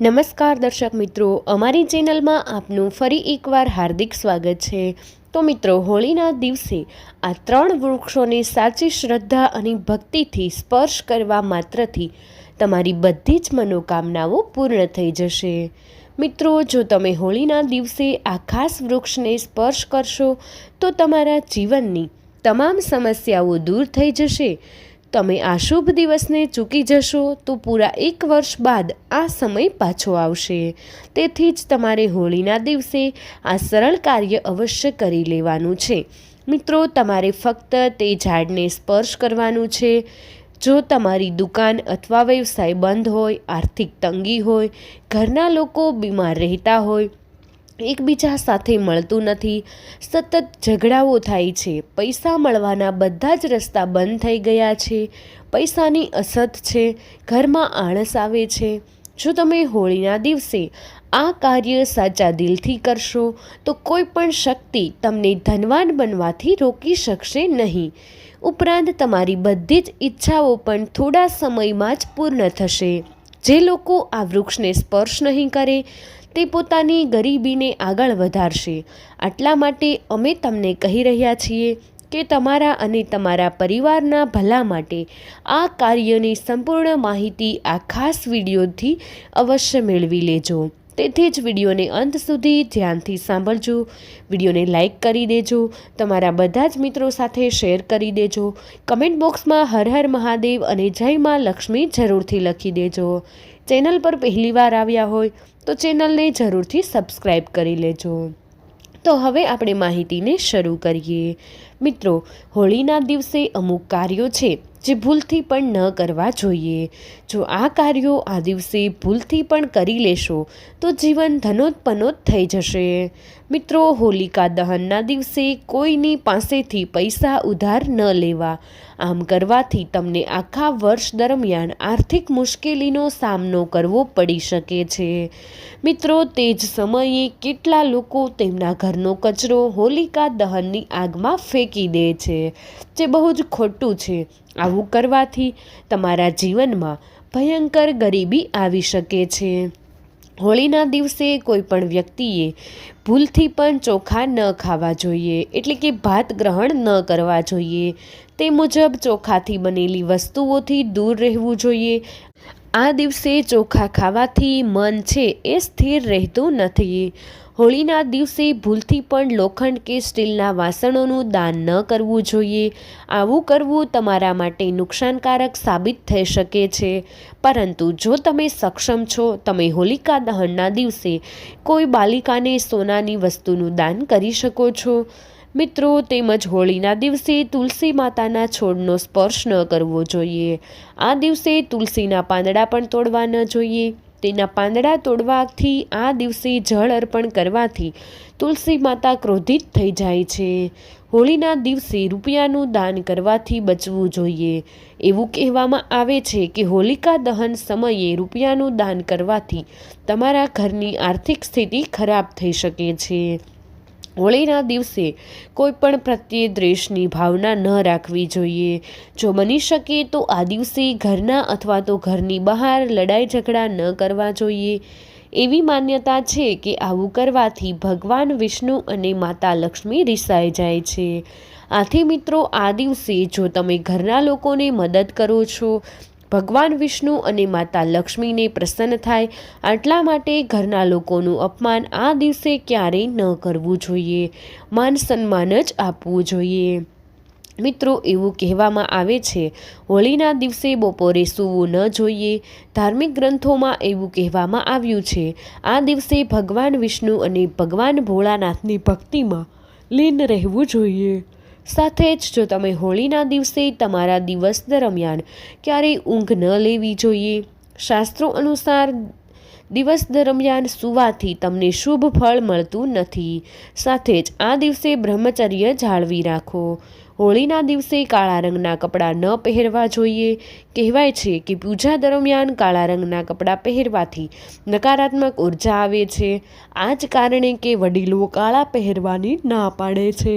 નમસ્કાર દર્શક મિત્રો, અમારી ચેનલમાં આપનું ફરી એકવાર હાર્દિક સ્વાગત છે. તો મિત્રો, હોળીના દિવસે આ ત્રણ વૃક્ષોને સાચી શ્રદ્ધા અને ભક્તિથી સ્પર્શ કરવા માત્રથી તમારી બધી જ મનોકામનાઓ પૂર્ણ થઈ જશે. મિત્રો, જો તમે હોળીના દિવસે આ ખાસ વૃક્ષને સ્પર્શ કરશો, તો તમારા જીવનની તમામ સમસ્યાઓ દૂર થઈ જશે. તમે આ શુભ દિવસને ચૂકી જશો તો પૂરા એક વર્ષ બાદ આ સમય પાછો આવશે. તેથી જ તમારે હોળીના દિવસે આ સરળ કાર્ય અવશ્ય કરી લેવાનું છે. મિત્રો, તમારે ફક્ત તે ઝાડને સ્પર્શ કરવાનું છે. જો તમારી દુકાન અથવા વ્યવસાય બંધ હોય, આર્થિક તંગી હોય, ઘરના લોકો બીમાર રહેતા હોય એકબીજા સાથે મળતું નથી. સતત ઝઘડાઓ થાય છે. પૈસા મળવાના બધા જ રસ્તા બંધ થઈ ગયા છે. પૈસાની અછત છે. ઘરમાં આળસ આવે છે. જો તમે હોળીના દિવસે આ કાર્ય સાચા દિલથી કરશો, તો કોઈ પણ શક્તિ તમને ધનવાન બનવાથી રોકી શકશે નહીં. ઉપરાંત તમારી બધી જ ઈચ્છાઓ પણ થોડા સમયમાં જ પૂર્ણ થશે. જે લોકો આ વૃક્ષને સ્પર્શ નહીં કરે તે પોતાની ગરીબીને આગળ વધારશે. આટલા માટે અમે તમને કહી રહ્યા છીએ કે તમારા અને તમારા પરિવારના ભલા માટે આ કાર્યની સંપૂર્ણ માહિતી આ ખાસ વિડીયોથી અવશ્ય મેળવી લેજો. તેથી જ વિડીયોને અંત સુધી ધ્યાનથી સાંભળજો. વિડીયોને લાઇક કરી દેજો. તમારા બધા જ મિત્રો સાથે શેર કરી દેજો. કમેન્ટ બોક્સમાં હર હર મહાદેવ અને જય માં લક્ષ્મી જરૂરથી લખી દેજો. ચેનલ પર પહેલીવાર આવ્યા હોય તો ચેનલને જરૂરથી સબસ્ક્રાઈબ કરી લેજો. તો હવે આપણે માહિતીને શરૂ કરીએ. મિત્રો, હોળીના દિવસે અમુક કાર્યો છે. જે ભૂલથી પણ ન કરવા જોઈએ. જો આ કાર્યો આ દિવસે ભૂલથી પણ કરી લેશો, તો જીવન ધનોત્પનોત થઈ જશે. મિત્રો, હોલિકા દહનના દિવસે કોઈની પાસેથી પૈસા ઉધાર ન લેવા. આમ કરવાથી તમને આખા વર્ષ દરમિયાન આર્થિક મુશ્કેલીનો સામનો કરવો પડી શકે છે. મિત્રો, તે જ સમયે કેટલા લોકો તેમના ઘરનો કચરો હોલિકા દહનની આગમાં ફેંકી દે છે, જે બહુ જ ખોટું છે. આવું કરવાથી તમારા જીવનમાં ભયંકર ગરીબી આવી શકે છે. હોળીના દિવસે કોઈ પણ વ્યક્તિએ ભૂલથી પણ ચોખા ન ખાવા જોઈએ, એટલે કે ભાત ગ્રહણ ન કરવા જોઈએ. તે મુજબ ચોખાથી બનેલી વસ્તુઓથી દૂર રહેવું જોઈએ. આ દિવસે ચોખા ખાવાથી મન છે એ સ્થિર રહેતું નથી. હોળીના દિવસે ભૂલથી પણ લોખંડ કે સ્ટીલના વાસણોનું દાન ન કરવું જોઈએ. આવું કરવું તમારા માટે નુકસાનકારક સાબિત થઈ શકે છે. પરંતુ જો તમે સક્ષમ છો, તમે હોલિકા દહનના દિવસે કોઈ બાલિકાને સોનાની વસ્તુનું દાન કરી શકો છો. મિત્રો, તેમજ હોળીના દિવસે તુલસી માતાના છોડનો સ્પર્શ ન કરવો જોઈએ. આ દિવસે તુલસીના પાંદડા પણ તોડવા ન જોઈએ. તેના પાંદડા તોડવાથી આ દિવસે જળ અર્પણ કરવાથી તુલસી માતા ક્રોધિત થઈ જાય છે. હોળીના દિવસે રૂપિયાનું દાન કરવાથી બચવું જોઈએ. એવું કહેવામાં આવે છે કે હોલિકા દહન સમયે રૂપિયાનું દાન કરવાથી તમારા ઘરની આર્થિક સ્થિતિ ખરાબ થઈ શકે છે. હોળીના દિવસે કોઈ પણ પ્રત્યે દ્વેષની ભાવના ન રાખવી જોઈએ. જો બની શકે તો આ દિવસે ઘરના અથવા તો ઘરની બહાર લડાઈ ઝઘડા ન કરવા જોઈએ. એવી માન્યતા છે કે આવું કરવાથી ભગવાન વિષ્ણુ અને માતા લક્ષ્મી રિસાઈ જાય છે. આથી મિત્રો, આ દિવસે જો તમે ઘરના લોકોને મદદ કરો છો ભગવાન વિષ્ણુ અને માતા લક્ષ્મીને પ્રસન્ન થાય, આટલા માટે ઘરના લોકોનું અપમાન આ દિવસે ક્યારેય ન કરવું જોઈએ. માન સન્માન જ આપવું જોઈએ. મિત્રો, એવું કહેવામાં આવે છે, હોળીના દિવસે બપોરે સૂવું ન જોઈએ. ધાર્મિક ગ્રંથોમાં એવું કહેવામાં આવ્યું છે, આ દિવસે ભગવાન વિષ્ણુ અને ભગવાન ભોળાનાથની ભક્તિમાં લીન રહેવું જોઈએ. સાથે જ જો તમે હોળીના દિવસે તમારા દિવસ દરમિયાન ક્યારેય ઊંઘ ન લેવી જોઈએ, શાસ્ત્રો અનુસાર દિવસ દરમિયાન સુવાથી તમને શુભ ફળ મળતું નથી. સાથે જ આ દિવસે બ્રહ્મચર્ય જાળવી રાખો. હોળીના દિવસે કાળા રંગના કપડાં ન પહેરવા જોઈએ. કહેવાય છે કે પૂજા દરમિયાન કાળા રંગના કપડાં પહેરવાથી નકારાત્મક ઊર્જા આવે છે. આ જ કારણે કે વડીલો કાળા પહેરવાની ના પાડે છે.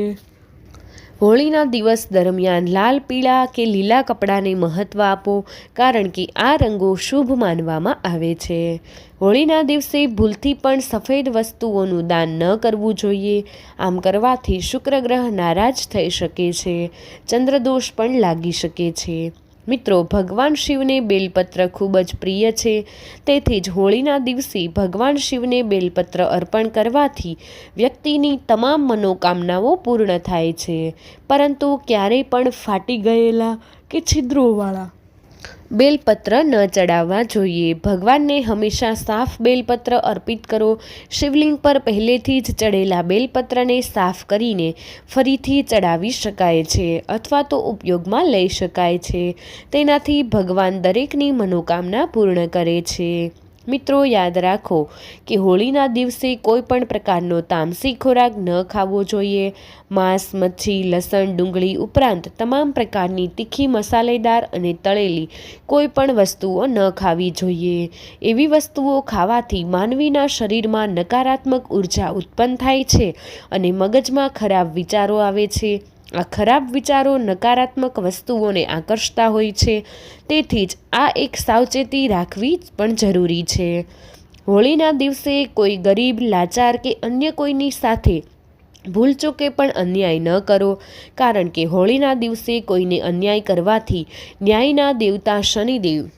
હોળીના દિવસ દરમિયાન લાલ, પીળા કે લીલા કપડાને મહત્ત્વ આપો, કારણ કે આ રંગો શુભ માનવામાં આવે છે. હોળીના દિવસે ભૂલથી પણ સફેદ વસ્તુઓનું દાન ન કરવું જોઈએ. આમ કરવાથી શુક્ર ગ્રહ નારાજ થઈ શકે છે. ચંદ્રદોષ પણ લાગી શકે છે. મિત્રો, ભગવાન શિવને બેલપત્ર ખૂબ જ પ્રિય છે. તેથી જ હોળીના દિવસે ભગવાન શિવને બેલપત્ર અર્પણ કરવાથી વ્યક્તિની તમામ મનોકામનાઓ પૂર્ણ થાય છે. પરંતુ ક્યારેય પણ ફાટી ગયેલા કે છિદ્રોવાળા બેલપત્ર ન ચડાવવા જોઈએ. ભગવાનને હંમેશા સાફ બેલપત્ર અર્પિત કરો. શિવલિંગ પર પહેલેથી જ ચડેલા બેલપત્રને સાફ કરીને ફરીથી ચડાવી શકાય છે અથવા તો ઉપયોગમાં લઈ શકાય છે. તેનાથી ભગવાન દરેકની મનોકામના પૂર્ણ કરે છે. મિત્રો, યાદ રાખો કે હોળીના દિવસે કોઈ પણ પ્રકારનો તામસી ખોરાક ન ખાવો જોઈએ. માંસ, મચ્છી, લસણ, ડુંગળી ઉપરાંત તમામ પ્રકારની તીખી મસાલેદાર અને તળેલી કોઈ પણ વસ્તુઓ ન ખાવી જોઈએ. એવી વસ્તુઓ ખાવાથી માનવીના શરીરમાં નકારાત્મક ઊર્જા ઉત્પન્ન થાય છે અને મગજમાં ખરાબ વિચારો આવે છે. આ ખરાબ વિચારો નકારાત્મક વસ્તુઓને આકર્ષતા હોય છે. તેથી જ આ એક સાવચેતી રાખવી પણ જરૂરી છે. હોળીના દિવસે કોઈ ગરીબ, લાચાર કે અન્ય કોઈની સાથે ભૂલચૂકે પણ અન્યાય ન કરો. કારણ કે હોળીના દિવસે કોઈને અન્યાય કરવાથી ન્યાયના દેવતા શનિદેવ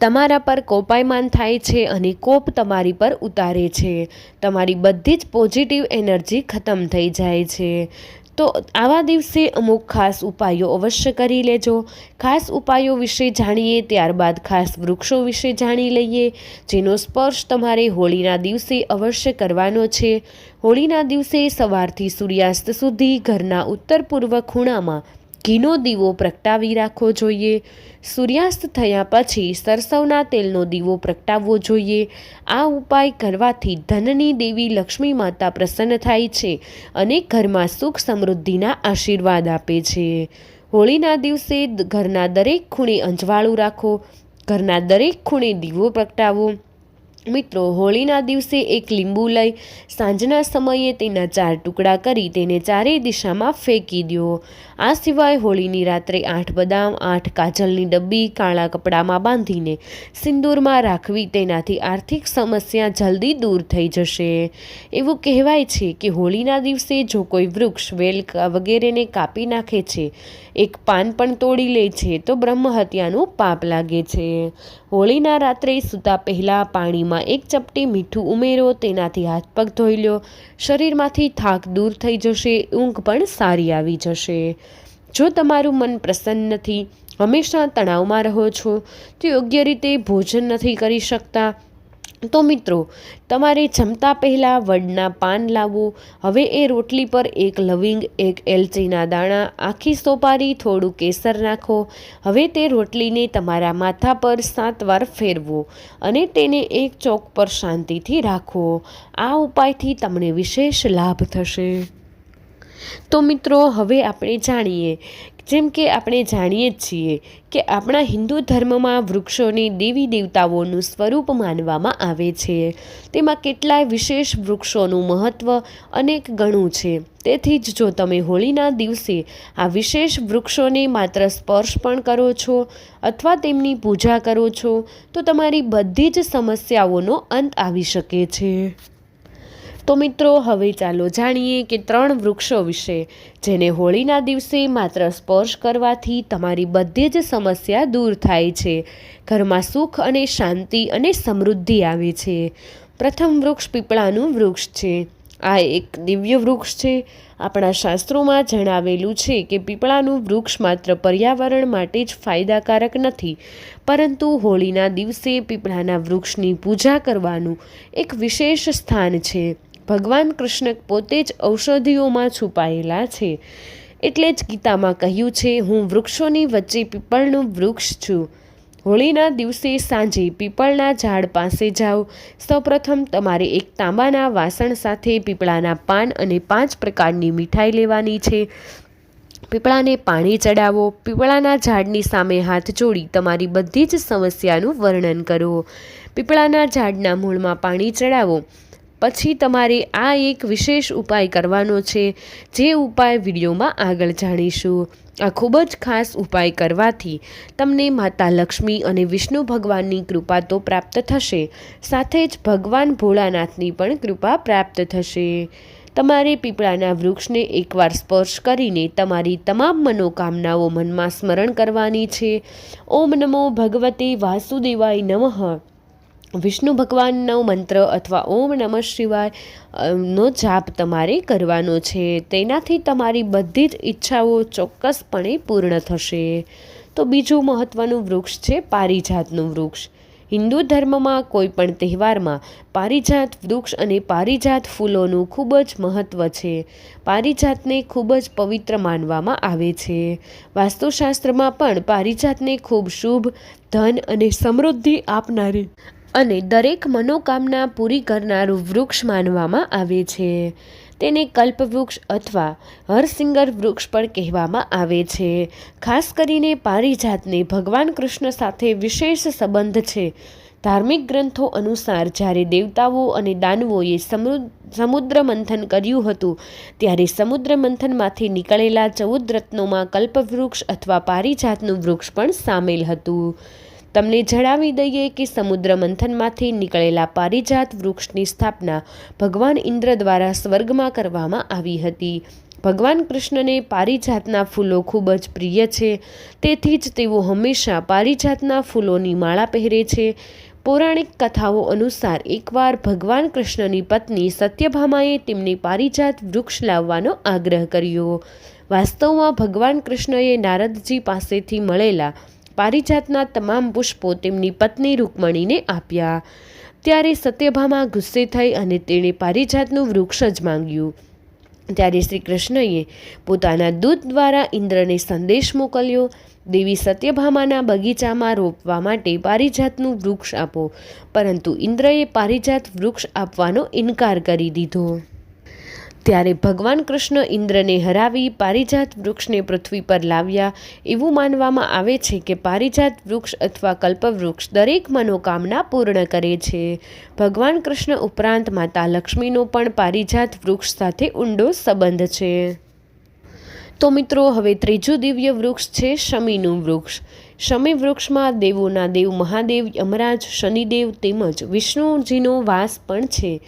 તમારા પર કોપાયમાન થાય છે અને કોપ તમારી પર ઉતારે છે. તમારી બધી જ પોઝિટિવ એનર્જી ખતમ થઈ જાય છે. તો આવા દિવસે અમુક ખાસ ઉપાયો અવશ્ય કરી લેજો. ખાસ ઉપાયો વિશે જાણીએ ત્યારબાદ ખાસ વૃક્ષો વિશે જાણી લઈએ, જેનો સ્પર્શ તમારે હોળીના દિવસે અવશ્ય કરવાનો છે. હોળીના દિવસે સવારથી સૂર્યાસ્ત સુધી ઘરના ઉત્તર પૂર્વ ખૂણામાં ઘીનો દીવો પ્રગટાવી રાખવો જોઈએ. સૂર્યાસ્ત થયા પછી સરસવના તેલનો દીવો પ્રગટાવવો જોઈએ. આ ઉપાય કરવાથી ધનની દેવી લક્ષ્મી માતા પ્રસન્ન થાય છે અને ઘરમાં સુખ સમૃદ્ધિના આશીર્વાદ આપે છે. હોળીના દિવસે ઘરના દરેક ખૂણે અંજવાળું રાખો. ઘરના દરેક ખૂણે દીવો પ્રગટાવો. મિત્રો, હોળીના દિવસે એક લીંબુ લઈ સાંજના સમયે તેના ચાર ટુકડા કરી તેને ચારેય દિશામાં ફેંકી દો આ સિવાય હોળીની રાત્રે આઠ બદામ, આઠ કાજલની ડબ્બી, કાળા કપડામાં બાંધીને સિંદૂરમાં રાખવી તેનાથી આર્થિક સમસ્યા જલ્દી દૂર થઈ જશે. એવું કહેવાય છે કે હોળીના દિવસે જો કોઈ વૃક્ષ વેલ વગેરેને કાપી નાખે છે, એક પાન પણ તોડી લે છે, તો બ્રહ્મહત્યાનું પાપ લાગે છે. હોળીના રાત્રે સૂતા પહેલાં પાણીમાં પાણીમાં એક ચપટી મીઠું ઉમેરો, તેનાથી હાથ પગ ધોઈ લો. શરીરમાંથી થાક દૂર થઈ જશે, ઊંઘ પણ સારી આવી જશે. જો તમારું મન પ્રસન્ન નથી, હંમેશા તણાવમાં રહો છો, તો યોગ્ય રીતે ભોજન નથી કરી શકતા. તો મિત્રો, તમારે જમતા પહેલાં વડના પાન લાવવું. હવે એ રોટલી પર એક લવિંગ, એક એલચીના દાણા, આખી સોપારી, થોડું કેસર નાખો. હવે તે રોટલીને તમારા માથા પર સાત વાર ફેરવો અને તેને એક ચોક પર શાંતિથી રાખો. આ ઉપાયથી તમને વિશેષ લાભ થશે. તો મિત્રો, હવે આપણે જાણીએ જેમ કે આપણે જાણીએ જ છીએ કે આપણા હિન્દુ ધર્મમાં વૃક્ષોને દેવી દેવતાઓનું સ્વરૂપ માનવામાં આવે છે. તેમાં કેટલાય વિશેષ વૃક્ષોનું મહત્ત્વ અનેક ગણું છે. તેથી જ જો તમે હોળીના દિવસે આ વિશેષ વૃક્ષોને માત્ર સ્પર્શ પણ કરો છો અથવા તેમની પૂજા કરો છો, તો તમારી બધી જ સમસ્યાઓનો અંત આવી શકે છે. તો મિત્રો, હવે ચાલો જાણીએ કે ત્રણ વૃક્ષો વિશે, જેને હોળીના દિવસે માત્ર સ્પર્શ કરવાથી તમારી બધી જ સમસ્યા દૂર થાય છે. ઘરમાં સુખ અને શાંતિ અને સમૃદ્ધિ આવે છે. પ્રથમ વૃક્ષ પીપળાનું વૃક્ષ છે. આ એક દિવ્ય વૃક્ષ છે. આપણા શાસ્ત્રોમાં જણાવેલું છે કે પીપળાનું વૃક્ષ માત્ર પર્યાવરણ માટે જ ફાયદાકારક નથી, પરંતુ હોળીના દિવસે પીપળાના વૃક્ષની પૂજા કરવાનું એક વિશેષ સ્થાન છે. ભગવાન કૃષ્ણ પોતે જ ઔષધિઓમાં છુપાયેલા છે. એટલે જ ગીતામાં કહ્યું છે, હું વૃક્ષોની વચ્ચે પીપળનું વૃક્ષ છું. હોળીના દિવસે સાંજે પીપળના ઝાડ પાસે જાઓ. સૌપ્રથમ તમારે એક તાંબાના વાસણ સાથે પીપળાના પાન અને પાંચ પ્રકારની મીઠાઈ લેવાની છે. પીપળાને પાણી ચડાવો. પીપળાના ઝાડની સામે હાથ જોડી તમારી બધી જ સમસ્યાનું વર્ણન કરો. પીપળાના ઝાડના મૂળમાં પાણી ચડાવો. પછી તમારે આ એક વિશેષ ઉપાય કરવાનો છે, જે ઉપાય વિડીયોમાં આગળ જાણીશું. આ ખૂબ જ ખાસ ઉપાય કરવાથી તમને માતા લક્ષ્મી અને વિષ્ણુ ભગવાનની કૃપા તો પ્રાપ્ત થશે, સાથે જ ભગવાન ભોળાનાથની પણ કૃપા પ્રાપ્ત થશે. તમારે પીપળાના વૃક્ષને એકવાર સ્પર્શ કરીને તમારી તમામ મનોકામનાઓ મનમાં સ્મરણ કરવાની છે. ઓમ નમો ભગવતે વાસુદેવાય નમઃ. વિષ્ણુ ભગવાનનો મંત્ર અથવા ઓમ નમઃ શિવાય નો જાપ તમારે કરવાનો છે. તેનાથી તમારી બધી જ ઈચ્છાઓ ચોક્કસપણે પૂર્ણ થશે. તો બીજું મહત્ત્વનું વૃક્ષ છે પારિજાતનું વૃક્ષ. હિન્દુ ધર્મમાં કોઈ પણ તહેવારમાં પારિજાત વૃક્ષ અને પારિજાત ફૂલોનું ખૂબ જ મહત્ત્વ છે. પારિજાતને ખૂબ જ પવિત્ર માનવામાં આવે છે. વાસ્તુશાસ્ત્રમાં પણ પારિજાતને ખૂબ શુભ, ધન અને સમૃદ્ધિ આપનારી અને દરેક મનોકામના પૂરી કરનારું વૃક્ષ માનવામાં આવે છે. તેને કલ્પવૃક્ષ અથવા હરસિંગર વૃક્ષ પણ કહેવામાં આવે છે. ખાસ કરીને પારિજાતને ભગવાન કૃષ્ણ સાથે વિશેષ સંબંધ છે. ધાર્મિક ગ્રંથો અનુસાર જ્યારે દેવતાઓ અને દાનવોએ સમુદ્ર મંથન કર્યું હતું, ત્યારે સમુદ્ર મંથનમાંથી નીકળેલા ચૌદ રત્નોમાં કલ્પવૃક્ષ અથવા પારિજાતનું વૃક્ષ પણ સામેલ હતું. તમને જણાવી દઈએ કે સમુદ્ર મંથનમાંથી નીકળેલા પારિજાત વૃક્ષની સ્થાપના ભગવાન ઇન્દ્ર દ્વારા સ્વર્ગમાં કરવામાં આવી હતી. ભગવાન કૃષ્ણને પારિજાતના ફૂલો ખૂબ જ પ્રિય છે. તેથી જ તેઓ હંમેશા પારિજાતના ફૂલોની માળા પહેરે છે. પૌરાણિક કથાઓ અનુસાર એકવાર ભગવાન કૃષ્ણની પત્ની સત્યભામાએ તેમને પારિજાત વૃક્ષ લાવવાનો આગ્રહ કર્યો. વાસ્તવમાં ભગવાન કૃષ્ણએ નારદજી પાસેથી મળેલા પારિજાતના તમામ પુષ્પો તેમની પત્ની રૂકમણીને આપ્યા. ત્યારે સત્યભામા ગુસ્સે થઈ અને તેણે પારિજાતનું વૃક્ષ જ માંગ્યું. ત્યારે શ્રી કૃષ્ણએ પોતાના દૂત દ્વારા ઇન્દ્રને સંદેશ મોકલ્યો, દેવી સત્યભામાના બગીચામાં રોપવા માટે પારિજાતનું વૃક્ષ આપો. પરંતુ ઇન્દ્રએ પારિજાત વૃક્ષ આપવાનો ઇનકાર કરી દીધો. ત્યારે ભગવાન કૃષ્ણ ઇન્દ્રને હરાવી પારિજાત વૃક્ષને પૃથ્વી પર લાવ્યા. એવું માનવામાં આવે છે કે પારિજાત વૃક્ષ અથવા કલ્પવૃક્ષ દરેક મનોકામના પૂર્ણ કરે છે. ભગવાન કૃષ્ણ ઉપરાંત માતા લક્ષ્મીનો પણ પારિજાત વૃક્ષ સાથે ઊંડો સંબંધ છે. તો મિત્રો, હવે ત્રીજું દિવ્ય વૃક્ષ છે શમીનું વૃક્ષ. શમી વૃક્ષમાં દેવોના દેવ મહાદેવ, યમરાજ, શનિદેવ તેમજ વિષ્ણુજીનો વાસ પણ છે.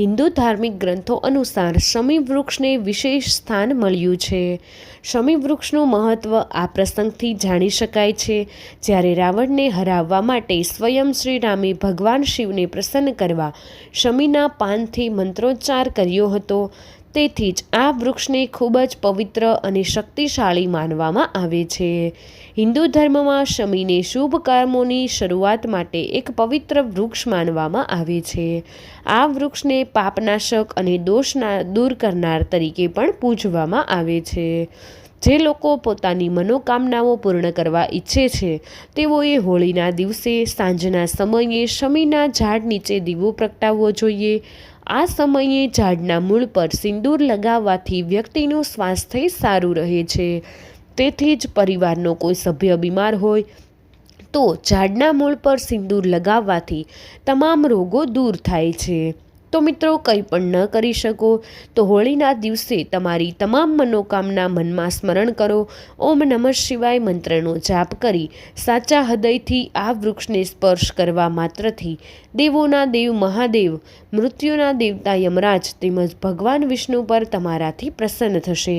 હિન્દુ ધાર્મિક ગ્રંથો અનુસાર શમી વૃક્ષને વિશેષ સ્થાન મળ્યું છે. શમી વૃક્ષનું મહત્ત્વ આ પ્રસંગથી જાણી શકાય છે. જ્યારે રાવણને હરાવવા માટે સ્વયં શ્રી રામે ભગવાન શિવને પ્રસન્ન કરવા શમીના પાનથી મંત્રોચ્ચાર કર્યો હતો તેથી જ આ વૃક્ષને ખૂબ જ પવિત્ર અને શક્તિશાળી માનવામાં આવે છે. હિન્દુ ધર્મમાં શમીને શુભ કર્મોની શરૂઆત માટે એક પવિત્ર વૃક્ષ માનવામાં આવે છે. આ વૃક્ષને પાપનાશક અને દોષના દૂર કરનાર તરીકે પણ પૂજવામાં આવે છે. જે લોકો પોતાની મનોકામનાઓ પૂર્ણ કરવા ઈચ્છે છે, તેઓએ હોળીના દિવસે સાંજના સમયે શમીના ઝાડ નીચે દીવો પ્રગટાવવો જોઈએ આ સમયે ઝાડના મૂળ પર સિંદૂર લગાવવાથી વ્યક્તિનું સ્વાસ્થ્ય સારું રહે છે. તેથી જ પરિવારનો કોઈ સભ્ય બીમાર હોય તો ઝાડના મૂળ પર સિંદૂર લગાવવાથી તમામ રોગો દૂર થાય છે. તો મિત્રો, કંઈ પણ ન કરી શકો તો હોળીના દિવસે તમારી તમામ મનોકામના મનમાં સ્મરણ કરો. ઓમ નમઃ શિવાય મંત્રનો જાપ કરી સાચા હૃદયથી આ વૃક્ષને સ્પર્શ કરવા માત્રથી દેવોના દેવ મહાદેવ, મૃત્યુના દેવતા યમરાજ તેમજ ભગવાન વિષ્ણુ પર તમારાથી પ્રસન્ન થશે.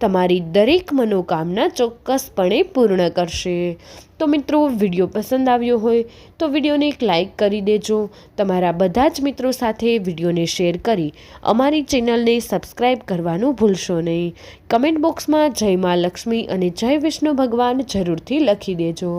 તમારી દરેક મનોકામના ચોક્કસપણે પૂર્ણ કરશે. તો મિત્રો, વીડિયો પસંદ આવ્યો હોય તો વિડીયોને એક લાઇક કરી દેજો. તમારા બધા જ મિત્રો સાથે વિડીયોને શેર કરી અમારી ચેનલને સબસ્ક્રાઈબ કરવાનું ભૂલશો નહીં. કમેન્ટ બોક્સમાં જય મા લક્ષ્મી અને જય વિષ્ણુ ભગવાન જરૂરથી લખી દેજો.